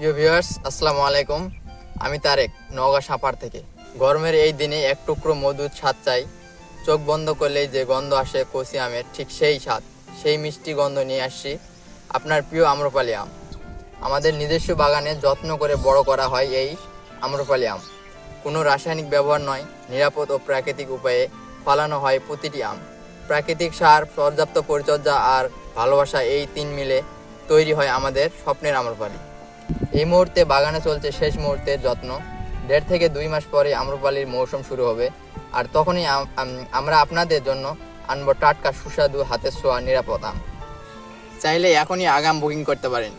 প্রিয় ভিউয়ার্স, আসসালামু আলাইকুম। আমি তারেক, নওগাঁ সাপার থেকে। গরমের এই দিনে এক টুকরো মধুর স্বাদ চাই। চোখ বন্ধ করলেই যে গন্ধ আসে কচি আমের, ঠিক সেই স্বাদ। সেই মিষ্টি গন্ধ নিয়ে আসছি আপনার প্রিয় আম্রপালি আম। আমাদের নিজস্ব বাগানে যত্ন করে বড় করা হয় এই আম্রপালি আম। কোনো রাসায়নিক ব্যবহার নয়, নিরাপদ ও প্রাকৃতিক উপায়ে ফলানো হয় প্রতিটি আম। প্রাকৃতিক সার, পর্যাপ্ত পরিচর্যা আর ভালোবাসা এই তিন মিলে তৈরি হয় আমাদের স্বপ্নের আম্রপালি। এই মুহূর্তে বাগানে চলছে শেষ মুহূর্তের যত্ন। দেড় থেকে দুই মাস পরে আম্রপালির মৌসুম শুরু হবে। আর তখনই আম- আম- আমরা আপনাদের জন্য আনব টাটকা সুস্বাদু হাতের ছোঁয়া নিরাপদ আম। চাইলে এখনই আগাম বুকিং করতে পারেন।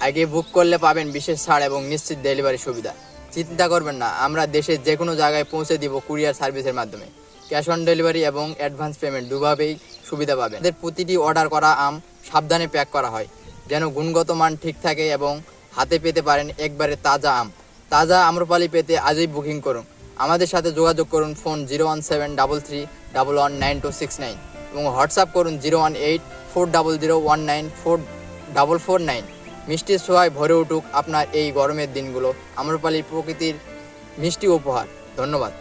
আগে বুক করলে পাবেন বিশেষ ছাড় এবং নিশ্চিত ডেলিভারি সুবিধা। চিন্তা করবেন না, আমরা দেশের যে কোনো জায়গায় পৌঁছে দিব কুরিয়ার সার্ভিসের মাধ্যমে। ক্যাশ অন ডেলিভারি এবং অ্যাডভান্স পেমেন্ট দুভাবেই সুবিধা পাবেন। এদের প্রতিটি অর্ডার করা আম সাবধানে প্যাক করা হয়, যেন গুণগত মান ঠিক থাকে এবং হাতে পেতে পারেন একবারে তাজা আম। তাজা আম্রপালি পেতে আজই বুকিং করুন। আমাদের সাথে যোগাযোগ করুন phone zero one seven double three double one nine two six nine এবং হোয়াটসঅ্যাপ করুন zero one eight four double zero one nine four double four nine. মিষ্টি ছোঁয়ায় ভরে উঠুক আপনার এই গরমের দিনগুলো। আম্রপালির প্রকৃতির মিষ্টি উপহার। ধন্যবাদ।